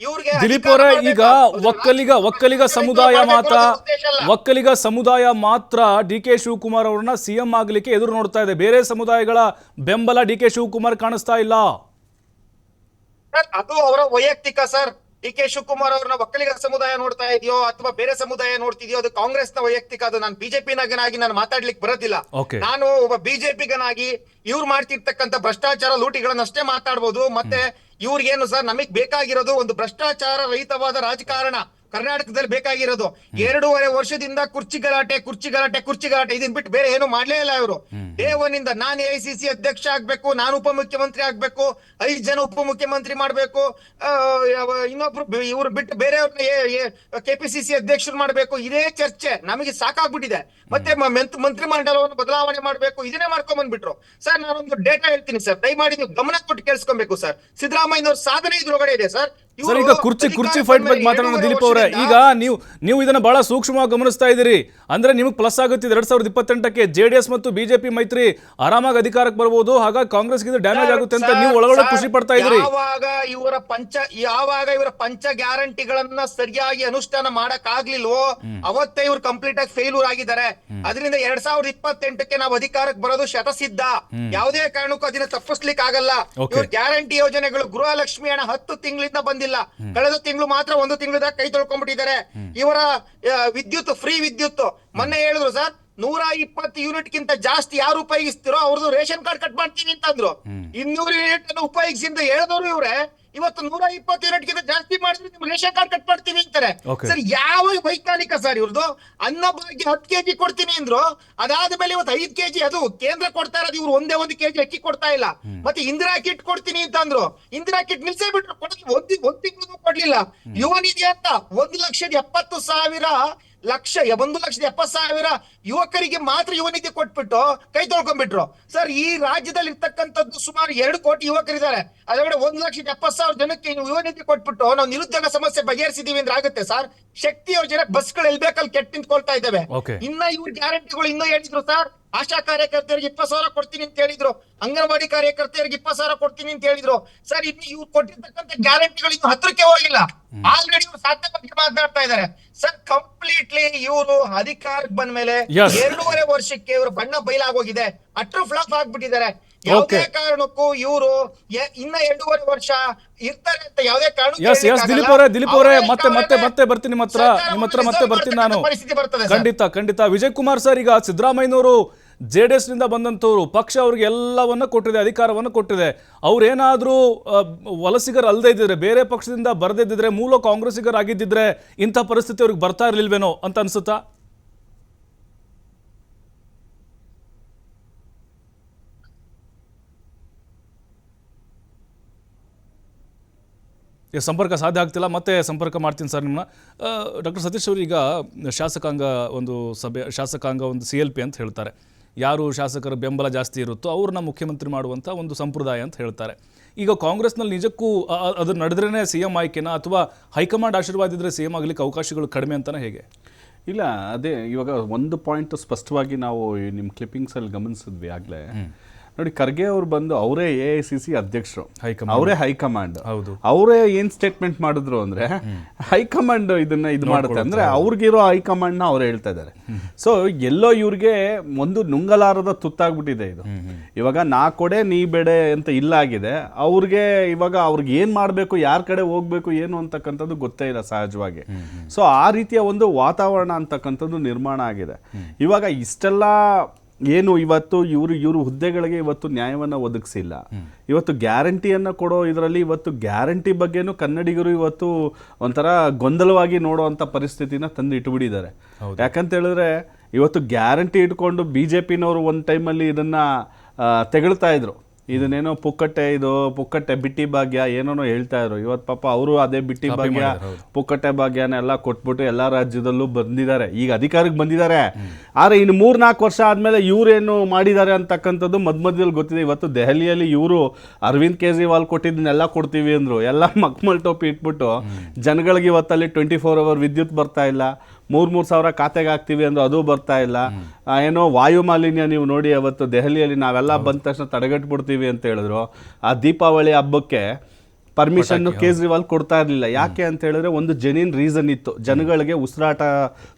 ಇವ್ರಿಗೆ ದಿಲೀಪ್ ಅವರೇ ಈಗ? ಒಕ್ಕಲಿಗ ಒಕ್ಕಲಿಗ ಸಮುದಾಯ ಮಾತ್ರ ಒಕ್ಕಲಿಗ ಸಮುದಾಯ ಮಾತ್ರ ಡಿ ಕೆ ಶಿವಕುಮಾರ್ ಅವರನ್ನ ಸಿಎಂ ಆಗ್ಲಿಕ್ಕೆ ಎದುರು ನೋಡ್ತಾ ಇದೆ. ಬೇರೆ ಸಮುದಾಯಗಳ ಬೆಂಬಲ ಡಿ ಕೆ ಶಿವಕುಮಾರ್ ಕಾಣಿಸ್ತಾ ಇಲ್ಲ. ಸರ್, ಅದು ಅವರ ವೈಯಕ್ತಿಕ ಸರ್. ಡಿ ಕೆ ಶಿವಕುಮಾರ್ ಅವ್ರನ್ನ ಒಕ್ಕಲಿಗ ಸಮುದಾಯ ನೋಡ್ತಾ ಇದೆಯೋ ಅಥವಾ ಬೇರೆ ಸಮುದಾಯ ನೋಡ್ತಿದ್ಯೋ ಅದು ಕಾಂಗ್ರೆಸ್ನ ವೈಯಕ್ತಿಕ ಅದು ನಾನು ಬಿಜೆಪಿ ನಾಗನಾಗಿ ನಾನು ಮಾತಾಡ್ಲಿಕ್ಕೆ ಬರೋದಿಲ್ಲ. ನಾನು ಒಬ್ಬ ಬಿಜೆಪಿಗನಾಗಿ ಇವ್ರು ಮಾಡ್ತಿರ್ತಕ್ಕಂಥ ಭ್ರಷ್ಟಾಚಾರ ಲೂಟಿಗಳನ್ನಷ್ಟೇ ಮಾತಾಡ್ಬೋದು. ಮತ್ತೆ ಇವ್ರಿಗೇನು ಸರ್ ನಮಗ್ ಬೇಕಾಗಿರೋದು ಒಂದು ಭ್ರಷ್ಟಾಚಾರ ರಹಿತವಾದ ರಾಜಕಾರಣ. ಕರ್ನಾಟಕದಲ್ಲಿ ಬೇಕಾಗಿರೋದು. ಎರಡೂವರೆ ವರ್ಷದಿಂದ ಕುರ್ಚಿ ಗಲಾಟೆ ಕುರ್ಚಿ ಗಲಾಟೆ ಕುರ್ಚಿ ಗಲಾಟೆ ಇದನ್ ಬಿಟ್ಟು ಬೇರೆ ಏನು ಮಾಡ್ಲೇ ಇಲ್ಲ ಇವರು. ಡೇ ಒನ್ ಇಂದ ನಾನು ಸಿ ಅಧ್ಯಕ್ಷ ಆಗ್ಬೇಕು ನಾನು ಉಪಮುಖ್ಯಮಂತ್ರಿ ಆಗ್ಬೇಕು ಐದ್ ಜನ ಉಪಮುಖ್ಯಮಂತ್ರಿ ಮಾಡ್ಬೇಕು ಇನ್ನೊಬ್ರು ಇವ್ರು ಬಿಟ್ಟು ಬೇರೆಯವ್ರನ್ನ ಕೆಪಿಸಿಸಿ ಅಧ್ಯಕ್ಷರು ಮಾಡ್ಬೇಕು. ಇದೇ ಚರ್ಚೆ. ನಮಗೆ ಸಾಕಾಗ್ಬಿಟ್ಟಿದೆ. ಮತ್ತೆ ಮಂತ್ರಿ ಮಂಡಲವನ್ನು ಬದಲಾವಣೆ ಮಾಡ್ಬೇಕು. ಇದನ್ನೇ ಮಾಡ್ಕೊಂಡ್ ಬಂದ್ಬಿಟ್ರು. ಸರ್ ನಾನೊಂದು ಡೇಟಾ ಹೇಳ್ತೀನಿ ಸರ್. ದಯಮಾಡಿ ನೀವು ಗಮನ ಕೊಟ್ಟು ಕೇಳಿಸ್ಕೊಬೇಕು ಸರ್. ಸಿದ್ದರಾಮಯ್ಯನವ್ರ ಸಾಧನೆ ಇದ್ರೊಳಗಡೆ ಇದೆ ಸರ್. ಸರ್ ಈಗ ಕುರ್ಚಿ ಕುರ್ಚಿ ಫೈಟ್ ಬಗ್ಗೆ ಮಾತಾಡೋಣ ದಿಲೀಪ್ ಅವರೇ. ಈಗ ನೀವು ನೀವು ಇದನ್ನ ಬಹಳ ಸೂಕ್ಷ್ಮವಾಗಿ ಗಮನಿಸ್ತಾ ಇದ್ದೀರಿ. ಅಂದ್ರೆ ನಿಮಗೆ ಪ್ಲಸ್ ಆಗುತ್ತಿದೆ ಎರಡ್ ಸಾವಿರದ ಇಪ್ಪತ್ತೆಂಟಕ್ಕೆ. ಜೆಡಿಎಸ್ ಮತ್ತು ಬಿಜೆಪಿ ಮೈತ್ರಿ ಆರಾಮಾಗಿ ಅಧಿಕಾರಕ್ಕೆ ಬರಬಹುದು ಹಾಗಾಗಿ ಕಾಂಗ್ರೆಸ್ ಇದು ಡ್ಯಾಮೇಜ್ ಆಗುತ್ತೆ ಅಂತ ನೀವು ಒಳಗೊಳಗೆ ಖುಷಿ ಪಡ್ತಾ ಇದ್ದೀರಿ. ಯಾವಾಗ ಇವರ ಪಂಚ ಯಾವಾಗ ಇವರ ಪಂಚ ಗ್ಯಾರಂಟಿಗಳನ್ನ ಸರಿಯಾಗಿ ಅನುಷ್ಠಾನ ಮಾಡಕ್ ಆಗ್ಲಿಲ್ವೋ ಅವತ್ತೇ ಇವ್ರು ಕಂಪ್ಲೀಟ್ ಆಗಿ ಫೇಲ್ಯೂರ್ ಆಗಿದ್ದಾರೆ. ಅದರಿಂದ ಎರಡ್ ಸಾವಿರದ ಇಪ್ಪತ್ತೆಂಟಕ್ಕೆ ನಾವು ಅಧಿಕಾರಕ್ಕೆ ಬರೋದು ಶತಸಿದ್ಧ. ಯಾವುದೇ ಕಾರಣಕ್ಕೂ ಅದನ್ನ ತಪ್ಪಿಸ್ಲಿಕ್ಕೆ ಆಗಲ್ಲ. ಇವ್ರ ಗ್ಯಾರಂಟಿ ಯೋಜನೆಗಳು ಗೃಹಲಕ್ಷ್ಮಿ ಹಣ ಹತ್ತು ತಿಂಗಳಿಂದ ಬಂದಿಲ್ಲ. ಕಳೆದ ತಿಂಗಳು ಮಾತ್ರ ಒಂದು ತಿಂಗಳದಾಗ ಕೈ ತೊಳ್ಕೊಂಡ್ಬಿಟ್ಟಿದ್ದಾರೆ. ಇವರ ವಿದ್ಯುತ್ ಫ್ರೀ ವಿದ್ಯುತ್. ಮೊನ್ನೆ ಹೇಳಿದ್ರು ಸರ್ ನೂರ ಇಪ್ಪತ್ತು ಯೂನಿಟ್ ಗಿಂತ ಜಾಸ್ತಿ ಯಾರು ಉಪಯೋಗಿಸ್ತಿರೋ ಅವ್ರದ್ದು ರೇಷನ್ ಕಾರ್ಡ್ ಕಟ್ ಮಾಡ್ತೀನಿ ಅಂತಂದ್ರು. ಇನ್ನೂರು ಯೂನಿಟ್ ಅನ್ನು ಉಪಯೋಗಿಸಿಂದ ಹೇಳಿದವರು ಇವ್ರೆ. ಇವತ್ತು ನೂರ ಇಪ್ಪತ್ತು ಯೂನಿಟ್ ಗಿಂತ ಜಾಸ್ತಿ ಮಾಡಿದ್ರೆ ನಿಮ್ಗೆ ರೇಷನ್ ಕಾರ್ಡ್ ಕಟ್ ಮಾಡ್ತೀವಿ ಅಂತಾರೆ. ಸರ್ ಯಾವ ವೈಜ್ಞಾನಿಕ ಸರ್ ಇವ್ರದ್ದು ಅನ್ನ ಭಾಗ್ಯ ಹತ್ತು ಕೆಜಿ ಕೊಡ್ತೀನಿ ಅಂದ್ರು ಅದಾದ ಮೇಲೆ ಇವತ್ತು ಐದ್ ಕೆಜಿ ಅದು ಕೇಂದ್ರ ಕೊಡ್ತಾ ಇರೋದು ಇವ್ರು ಒಂದೇ ಒಂದು ಕೆಜಿ ಅಕ್ಕಿ ಕೊಡ್ತಾ ಇಲ್ಲ. ಮತ್ತೆ ಇಂದಿರಾ ಕಿಟ್ ಕೊಡ್ತೀನಿ ಅಂತ ಅಂದ್ರು. ಇಂದಿರಾ ಕಿಟ್ ನಿಲ್ಸೇ ಬಿಟ್ರು ಕೊಡೋದು ಒಂದ್ ಒಂದ್ ತಿಂಗಳು ಕೊಡ್ಲಿಲ್ಲ. ಯುವ ನಿಧಿ ಅಂತ ಒಂದು ಲಕ್ಷದ ಎಪ್ಪತ್ತು ಸಾವಿರ ಲಕ್ಷ ಒಂದು ಲಕ್ಷದ ಎಪ್ಪತ್ ಸಾವಿರ ಯುವಕರಿಗೆ ಮಾತ್ರ ಯುವನಿಧಿ ಕೊಟ್ಬಿಟ್ಟು ಕೈ ತೊಳ್ಕೊಂಡ್ಬಿಟ್ರು. ಸರ್ ಈ ರಾಜ್ಯದಲ್ಲಿ ಇರ್ತಕ್ಕಂಥದ್ದು ಸುಮಾರು ಎರಡು ಕೋಟಿ ಯುವಕರಿದ್ದಾರೆ. ಅದರೊಳಗಡೆ ಒಂದು ಲಕ್ಷದ ಎಪ್ಪತ್ ಸಾವಿರ ಜನಕ್ಕೆ ಯುವನಿಧಿ ಯುವ ನಿಧಿ ಕೊಟ್ಬಿಟ್ಟು ನಾವು ನಿರುದ್ಯೋಗ ಸಮಸ್ಯೆ ಬಗೆಹರಿಸಿದೀವಿ ಅಂದ್ರೆ ಆಗುತ್ತೆ. ಸರ್ ಶಕ್ತಿ ಯೋಜನೆ ಬಸ್ಗಳು ಎಲ್ ಬೇಕಲ್ಲಿ ಕೆಟ್ಟ ನಿಂತ್ಕೊಳ್ತಾ ಇದ್ದಾವೆ. ಇನ್ನ ಇವ್ರ ಗ್ಯಾರಂಟಿಗಳು ಇನ್ನೂ ಹೇಳಿದ್ರು ಸರ್. ಆಶಾ ಕಾರ್ಯಕರ್ತೆಯರಿಗೆ ಇಪ್ಪತ್ತು ಸಾವಿರ ಕೊಡ್ತೀನಿ ಅಂತ ಹೇಳಿದ್ರು. ಅಂಗನವಾಡಿ ಕಾರ್ಯಕರ್ತೆಯರಿಗೆ ಇಪ್ಪತ್ತು ಸಾವಿರ ಕೊಡ್ತೀನಿ ಅಂತ ಹೇಳಿದ್ರು. ಸರ್ ಇನ್ನು ಇವ್ರು ಕೊಟ್ಟಿರ್ತಕ್ಕಂಥ ಗ್ಯಾರಂಟಿಗಳು ಇನ್ನು ಹತ್ರಕ್ಕೆ ಹೋಗಿಲ್ಲ. ಆಲ್ರೆಡಿ ಇವ್ರು ಸಾಧ್ಯ ಬಗ್ಗೆ ಮಾತನಾಡ್ತಾ ಇದ್ದಾರೆ. ಸರ್ ಕಂಪ್ಲೀಟ್ಲಿ ಇವರು ಅಧಿಕಾರಕ್ಕೆ ಬಂದ ಮೇಲೆ Yes. ಎರಡೂವರೆ ವರ್ಷಕ್ಕೆ ಇವರು ಬಣ್ಣ ಬಯಲಾಗೋಗಿದೆ ಅಟ್ರು ಫ್ಲಾಪ್ ಆಗ್ಬಿಟ್ಟಿದ್ದಾರೆ ಯಾವುದೇ Okay. ಕಾರಣಕ್ಕೂ ಇವರು ಇನ್ನ ಎರಡೂವರೆ ವರ್ಷ ಇರ್ತಾರೆ ಅಂತ ಯಾವುದೇ ಕಾರಣಕ್ಕೂ ಎಸ್ ಎಸ್ ಹೇಳಕ್ಕಾಗಲ್ಲ. ದಿಲೀಪ್ ಅವರೇ ದಿಲೀಪ್ ಅವರೇ ಅವರೇ ಮತ್ತೆ ಮತ್ತೆ ಕಾರಣ ಮತ್ತೆ ಬರ್ತೀನಿ ನಿಮ್ಮ ಹತ್ರ ಸರ್ಕಾರವನ್ನು ನಿಮ್ಮ ಹತ್ರ ಮತ್ತೆ ಬರ್ತೀನಿ ನಾನು ಪರಿಸ್ಥಿತಿ ಬರ್ತದೆ ಸರ್. ಖಂಡಿತ ಖಂಡಿತ ವಿಜಯ್ ಕುಮಾರ್ ಸರ್ ಈಗ ಸಿದ್ದರಾಮಯ್ಯನವರು ಜೆ ಡಿ ಎಸ್ನಿಂದ ಬಂದಂಥವ್ರು, ಪಕ್ಷ ಅವ್ರಿಗೆ ಎಲ್ಲವನ್ನು ಕೊಟ್ಟಿದೆ, ಅಧಿಕಾರವನ್ನು ಕೊಟ್ಟಿದೆ. ಅವರೇನಾದರೂ ವಲಸಿಗರು ಅಲ್ಲದೇ ಇದ್ದಿದ್ರೆ, ಬೇರೆ ಪಕ್ಷದಿಂದ ಬರದಿದ್ದಿದ್ರೆ ಮೂಲ ಕಾಂಗ್ರೆಸ್ಸಿಗರಾಗಿದ್ದಿದ್ರೆ ಇಂಥ ಪರಿಸ್ಥಿತಿ ಅವ್ರಿಗೆ ಬರ್ತಾ ಇರಲಿಲ್ವೇನೋ ಅಂತ ಅನ್ಸುತ್ತಾ? ಈಗ ಸಂಪರ್ಕ ಸಾಧ್ಯ ಆಗ್ತಿಲ್ಲ, ಮತ್ತೆ ಸಂಪರ್ಕ ಮಾಡ್ತೀನಿ ಸರ್ ನಿಮ್ಮನ್ನ. ಡಾಕ್ಟರ್ ಸತೀಶ್ ಅವರು ಈಗ ಶಾಸಕಾಂಗ ಒಂದು ಸಭೆ, ಶಾಸಕಾಂಗ ಒಂದು ಸಿ ಎಲ್ ಪಿ ಅಂತ ಹೇಳ್ತಾರೆ. ಯಾರು ಶಾಸಕರ ಬೆಂಬಲ ಜಾಸ್ತಿ ಇರುತ್ತೋ ಅವ್ರನ್ನ ಮುಖ್ಯಮಂತ್ರಿ ಮಾಡುವಂಥ ಒಂದು ಸಂಪ್ರದಾಯ ಅಂತ ಹೇಳ್ತಾರೆ. ಈಗ ಕಾಂಗ್ರೆಸ್ನಲ್ಲಿ ನಿಜಕ್ಕೂ ಅದು ನಡೆದ್ರೇ ಸಿ ಎಂ ಆಯ್ಕೆನ ಅಥವಾ ಹೈಕಮಾಂಡ್ ಆಶೀರ್ವಾದ ಇದ್ರೆ ಸಿ ಎಂ ಆಗಲಿಕ್ಕೆ ಅವಕಾಶಗಳು ಕಡಿಮೆ ಅಂತಾನೆ ಹೇಗೆ? ಇಲ್ಲ ಅದೇ ಇವಾಗ ಒಂದು ಪಾಯಿಂಟ್ ಸ್ಪಷ್ಟವಾಗಿ ನಾವು ನಿಮ್ಮ ಕ್ಲಿಪ್ಪಿಂಗ್ಸಲ್ಲಿ ಗಮನಿಸಿದ್ವಿ ಆಗಲೇ. ನೋಡಿ ಖರ್ಗೆ ಅವರು ಬಂದು ಅವರೇ ಎ ಐ ಸಿ ಸಿ ಅಧ್ಯಕ್ಷರು. High command. ಅವರೇ ಹೈಕಮಾಂಡ್. ಹೌದು. ಅವರೇ ಏನ್ ಸ್ಟೇಟ್ಮೆಂಟ್ ಮಾಡಿದ್ರು ಅಂದ್ರೆ ಹೈಕಮಾಂಡ್ ಇದನ್ನ ಇದು ಮಾಡುತ್ತೆ ಅಂದ್ರೆ ಅವ್ರಿಗಿರೋ ಹೈಕಮಾಂಡ್ನ ಅವ್ರು ಹೇಳ್ತಾ ಇದ್ದಾರೆ. ಸೊ ಎಲ್ಲೋ ಇವ್ರಿಗೆ ಒಂದು ನುಂಗಲಾರದ ತುತ್ತಾಗ್ಬಿಟ್ಟಿದೆ ಇದು. ಇವಾಗ ನಾ ಕೊಡೆ ನೀ ಬೇಡೆ ಅಂತ ಇಲ್ಲ ಆಗಿದೆ. ಅವ್ರಿಗೆ ಇವಾಗ ಅವ್ರಿಗೆ ಏನ್ ಮಾಡ್ಬೇಕು ಯಾರ ಕಡೆ ಹೋಗ್ಬೇಕು ಏನು ಅಂತಕ್ಕಂಥದ್ದು ಗೊತ್ತೇ ಇಲ್ಲ ಸಹಜವಾಗಿ. ಸೊ ಆ ರೀತಿಯ ಒಂದು ವಾತಾವರಣ ಅಂತಕ್ಕಂಥದ್ದು ನಿರ್ಮಾಣ ಆಗಿದೆ. ಇವಾಗ ಇಷ್ಟೆಲ್ಲ ಏನು ಇವತ್ತು ಇವರು ಇವರು ಹುದ್ದೆಗಳಿಗೆ ಇವತ್ತು ನ್ಯಾಯವನ್ನು ಒದಗಿಸಿಲ್ಲ. ಇವತ್ತು ಗ್ಯಾರಂಟಿಯನ್ನು ಕೊಡೋ ಇದರಲ್ಲಿ ಇವತ್ತು ಗ್ಯಾರಂಟಿ ಬಗ್ಗೆನೂ ಕನ್ನಡಿಗರು ಇವತ್ತು ಒಂಥರ ಗೊಂದಲವಾಗಿ ನೋಡುವಂಥ ಪರಿಸ್ಥಿತಿನ ತಂದು ಇಟ್ಬಿಟ್ಟಿದ್ದಾರೆ ಯಾಕಂತ ಹೇಳಿದ್ರೆ ಇವತ್ತು ಗ್ಯಾರಂಟಿ ಇಟ್ಕೊಂಡು ಬಿ ಜೆ ಪಿನವರು ಒಂದು ಟೈಮಲ್ಲಿ ಇದನ್ನ ತೆಗಳ್ತಾ ಇದ್ರು. ಇದನ್ನೇನೋ ಪುಕ್ಕಟ್ಟೆ ಇದು ಪುಕ್ಕಟ್ಟೆ ಬಿಟ್ಟಿ ಭಾಗ್ಯ ಏನೇನೋ ಹೇಳ್ತಾ ಇದ್ರು. ಇವತ್ತು ಪಾಪ ಅವರು ಅದೇ ಬಿಟ್ಟಿ ಭಾಗ್ಯ ಪುಕ್ಕಟ್ಟೆ ಭಾಗ್ಯನ ಎಲ್ಲ ಕೊಟ್ಬಿಟ್ಟು ಎಲ್ಲ ರಾಜ್ಯದಲ್ಲೂ ಬಂದಿದ್ದಾರೆ. ಈಗ ಅಧಿಕಾರಕ್ಕೆ ಬಂದಿದ್ದಾರೆ. ಆದರೆ ಇನ್ನು ಮೂರ್ನಾಲ್ಕು ವರ್ಷ ಆದಮೇಲೆ ಇವರೇನು ಮಾಡಿದ್ದಾರೆ ಅಂತಕ್ಕಂಥದ್ದು ಮಧ್ಯ ಮಧ್ಯದಲ್ಲಿ ಗೊತ್ತಿದೆ. ಇವತ್ತು ದೆಹಲಿಯಲ್ಲಿ ಇವರು ಅರವಿಂದ್ ಕೇಜ್ರಿವಾಲ್ ಕೊಟ್ಟಿದ್ದನ್ನೆಲ್ಲ ಕೊಡ್ತೀವಿ ಅಂದರು. ಎಲ್ಲ ಮಕ್ಮಲ್ ಟೋಪಿ ಇಟ್ಬಿಟ್ಟು ಜನಗಳಿಗೆ ಇವತ್ತಲ್ಲಿ ಟ್ವೆಂಟಿ ಫೋರ್ ಅವರ್ ವಿದ್ಯುತ್ ಬರ್ತಾ ಇಲ್ಲ. ಮೂರ್ ಮೂರು ಸಾವಿರ ಖಾತೆಗೆ ಹಾಕ್ತೀವಿ ಅಂದ್ರೆ ಅದು ಬರ್ತಾ ಇಲ್ಲ. ಏನೋ ವಾಯು ಮಾಲಿನ್ಯ ನೀವು ನೋಡಿ ಅವತ್ತು ದೆಹಲಿಯಲ್ಲಿ ನಾವೆಲ್ಲ ಬಂದ ತಕ್ಷಣ ತಡೆಗಟ್ಬಿಡ್ತೀವಿ ಅಂತ ಹೇಳಿದ್ರು. ಆ ದೀಪಾವಳಿ ಹಬ್ಬಕ್ಕೆ ಪರ್ಮಿಷನ್ ಕೇಜ್ರಿವಾಲ್ ಕೊಡ್ತಾ ಇರಲಿಲ್ಲ. ಯಾಕೆ ಅಂತ ಹೇಳಿದ್ರೆ ಒಂದು ಜೆನ್ಯೂನ್ ರೀಸನ್ ಇತ್ತು. ಜನಗಳಿಗೆ ಉಸಿರಾಟ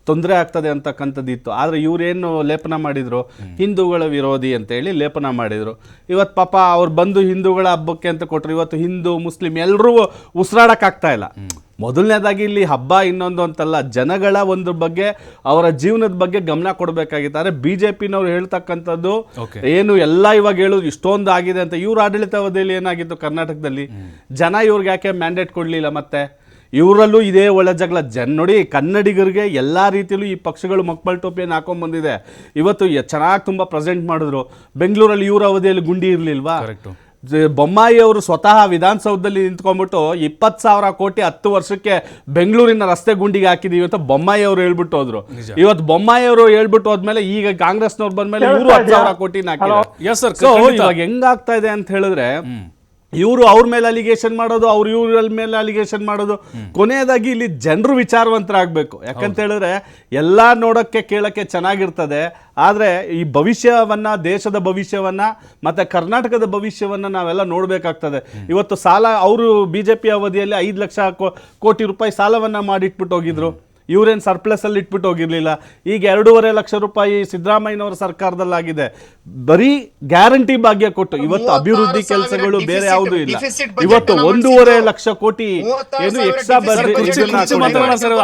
ತೊಂದರೆ ಆಗ್ತದೆ ಅಂತಕ್ಕಂಥದ್ದು ಇತ್ತು. ಆದರೆ ಇವರೇನು ಲೇಪನ ಮಾಡಿದ್ರು? ಹಿಂದೂಗಳ ವಿರೋಧಿ ಅಂತ ಹೇಳಿ ಲೇಪನ ಮಾಡಿದ್ರು. ಇವತ್ತು ಪಾಪ ಅವ್ರು ಬಂದು ಹಿಂದೂಗಳ ಹಬ್ಬಕ್ಕೆ ಅಂತ ಕೊಟ್ಟರು ಇವತ್ತು ಹಿಂದೂ ಮುಸ್ಲಿಂ ಎಲ್ಲರೂ ಉಸಿರಾಡಕ್ಕಾಗ್ತಾ ಇಲ್ಲ. ಮೊದಲನೇದಾಗಿ ಇಲ್ಲಿ ಹಬ್ಬ ಇನ್ನೊಂದು ಅಂತಲ್ಲ ಜನಗಳ ಒಂದು ಬಗ್ಗೆ ಅವರ ಜೀವನದ ಬಗ್ಗೆ ಗಮನ ಕೊಡಬೇಕಾಗಿತ್ತು ಆದರೆ ಬಿ ಜೆ ಪಿನವ್ರು ಹೇಳ್ತಕ್ಕಂಥದ್ದು ಏನು ಎಲ್ಲ ಇವಾಗ ಹೇಳೋದು ಇಷ್ಟೊಂದು ಆಗಿದೆ ಅಂತ. ಇವ್ರ ಆಡಳಿತಾವಧಿಯಲ್ಲಿ ಏನಾಗಿತ್ತು ಕರ್ನಾಟಕದಲ್ಲಿ? ಜನ ಇವ್ರಿಗೆ ಯಾಕೆ ಮ್ಯಾಂಡೇಟ್ ಕೊಡಲಿಲ್ಲ ಮತ್ತೆ? ಇವರಲ್ಲೂ ಇದೇ ಒಳ್ಳೆ ಜಗಳ. ಜನ ನೋಡಿ ಕನ್ನಡಿಗರಿಗೆ ಎಲ್ಲ ರೀತಿಯಲ್ಲೂ ಈ ಪಕ್ಷಗಳು ಮಕ್ಕಳ ಟೋಪಿಯನ್ನು ಹಾಕೊಂಡ್ ಬಂದಿದೆ ಇವತ್ತು ಚೆನ್ನಾಗಿ ತುಂಬ ಪ್ರೆಸೆಂಟ್ ಮಾಡಿದ್ರು. ಬೆಂಗಳೂರಲ್ಲಿ ಇವರ ಅವಧಿಯಲ್ಲಿ ಗುಂಡಿ ಇರಲಿಲ್ವಾ? ಬೊಮ್ಮಾಯಿ ಅವರು ಸ್ವತಃ ವಿಧಾನಸೌಧದಲ್ಲಿ ನಿಂತ್ಕೊಂಡ್ಬಿಟ್ಟು ಇಪ್ಪತ್ತು ಸಾವಿರ ಕೋಟಿ ಹತ್ತು ವರ್ಷಕ್ಕೆ ಬೆಂಗಳೂರಿನ ರಸ್ತೆ ಗುಂಡಿಗೆ ಹಾಕಿದೀವಿ ಅಂತ ಬೊಮ್ಮಾಯಿ ಅವರು ಹೇಳ್ಬಿಟ್ಟು ಹೋದ್ರು. ಇವತ್ತು ಬೊಮ್ಮಾಯಿ ಅವರು ಹೇಳ್ಬಿಟ್ಟು ಹೋದ್ಮೇಲೆ ಈಗ ಕಾಂಗ್ರೆಸ್ನವ್ರು ಬಂದ್ಮೇಲೆ ಇವರು ಹತ್ತು ಸಾವಿರ ಕೋಟಿ ಹಾಕಿದ್ದಾರೆ. ಸರ್ sir, ಸೊ ಇವಾಗ ಹೆಂಗಾಗ್ತಾ ಇದೆ ಅಂತ ಹೇಳಿದ್ರೆ ಇವರು ಅವ್ರ ಮೇಲೆ ಅಲಿಗೇಷನ್ ಮಾಡೋದು ಅವ್ರು ಇವ್ರ ಮೇಲೆ ಅಲಿಗೇಷನ್ ಮಾಡೋದು. ಕೊನೆಯದಾಗಿ ಇಲ್ಲಿ ಜನರು ವಿಚಾರವಂತರಾಗಬೇಕು. ಯಾಕಂತ ಹೇಳಿದ್ರೆ ಎಲ್ಲ ನೋಡೋಕ್ಕೆ ಕೇಳೋಕ್ಕೆ ಚೆನ್ನಾಗಿರ್ತದೆ. ಆದರೆ ಈ ಭವಿಷ್ಯವನ್ನು ದೇಶದ ಭವಿಷ್ಯವನ್ನು ಮತ್ತು ಕರ್ನಾಟಕದ ಭವಿಷ್ಯವನ್ನು ನಾವೆಲ್ಲ ನೋಡಬೇಕಾಗ್ತದೆ. ಇವತ್ತು ಸಾಲ ಅವರು ಬಿ ಜೆ ಪಿ ಅವಧಿಯಲ್ಲಿ ಐದು ಲಕ್ಷ ಕೋ- ಕೋಟಿ ರೂಪಾಯಿ ಸಾಲವನ್ನು ಮಾಡಿಟ್ಬಿಟ್ಟು ಹೋಗಿದ್ರು. ಇವ್ರೇನು ಸರ್ಪ್ಲಸ್ ಅಲ್ಲಿ ಇಟ್ಬಿಟ್ಟು ಹೋಗಿರಲಿಲ್ಲ. ಈಗ ಎರಡೂವರೆ ಲಕ್ಷ ರೂಪಾಯಿ ಸಿದ್ದರಾಮಯ್ಯನವರ ಸರ್ಕಾರದಲ್ಲಾಗಿದೆ. ಬರೀ ಗ್ಯಾರಂಟಿ ಭಾಗ್ಯ ಕೊಟ್ಟು. ಇವತ್ತು ಅಭಿವೃದ್ಧಿ ಕೆಲಸಗಳು ಬೇರೆ ಯಾವುದೂ ಇಲ್ಲ. ಇವತ್ತು ಒಂದೂವರೆ. ಲಕ್ಷ ಕೋಟಿ ಏನು ಎಕ್ಸ್ಟ್ರಾ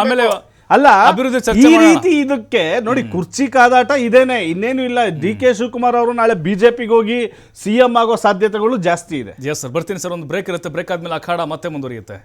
ಆಮೇಲೆ ಅಲ್ಲ ಅಭಿವೃದ್ಧಿ ಚರ್ಚೆ ಈ ರೀತಿ ಇದಕ್ಕೆ ನೋಡಿ ಕುರ್ಚಿ ಕಾದಾಟ ಇದೇನೆ ಇನ್ನೇನು ಇಲ್ಲ. ಡಿ ಕೆ ಶಿವಕುಮಾರ್ ಅವರು ನಾಳೆ ಬಿಜೆಪಿಗೆ ಹೋಗಿ ಸಿಎಂ ಆಗೋ ಸಾಧ್ಯತೆಗಳು ಜಾಸ್ತಿ ಇದೆ. ಎಸ್ ಸರ್ ಬರ್ತೀನಿ ಸರ್ ಒಂದು ಬ್ರೇಕ್ ಇರುತ್ತೆ. ಬ್ರೇಕ್ ಆದ್ಮೇಲೆ ಅಖಾಡ ಮತ್ತೆ ಮುಂದುವರಿಯುತ್ತೆ.